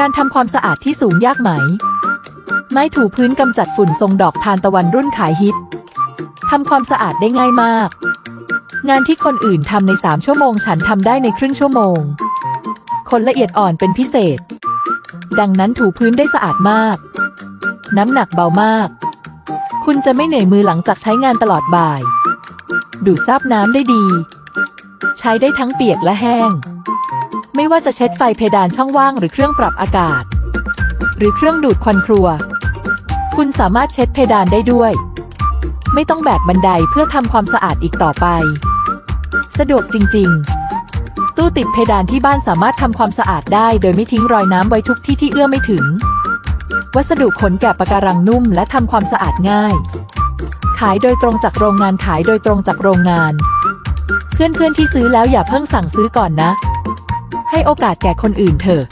การทำความสะอาดที่สูงยากไหม ไม้ถูพื้นกำจัดฝุ่นทรงดอกทานตะวันรุ่นขายฮิต ทำความสะอาดได้ง่ายมาก งานที่คนอื่นทำใน 3 ชั่วโมงฉันทำได้ในครึ่งชั่วโมง คนละเอียดอ่อนเป็นพิเศษ ดังนั้นถูพื้นได้สะอาดมาก น้ำหนักเบามาก คุณจะไม่เหนื่อยมือหลังจากใช้งานตลอดบ่าย ดูดซับน้ำได้ดี ใช้ได้ทั้งเปียกและแห้ง ไม่ว่าจะเช็ดไฟเพดานช่องว่างหรือเครื่องปรับอากาศ หรือเครื่องดูดควันครัว คุณสามารถเช็ดเพดานได้ด้วย ไม่ต้องแบกบันไดเพื่อทำความสะอาดอีกต่อไป สะดวกจริง ๆ ตู้ติดเพดานที่บ้านสามารถทำความสะอาดได้โดยไม่ทิ้งรอยน้ำไว้ทุกที่ที่เอื้อไม่ถึง วัสดุขนแกะปะการังนุ่มและทำความสะอาดง่าย ขายโดยตรงจากโรงงานขายโดยตรงจากโรงงาน เพื่อนๆที่ซื้อแล้วอย่าเพิ่งสั่งซื้อก่อนนะ ให้โอกาสแก่คนอื่นเถอะ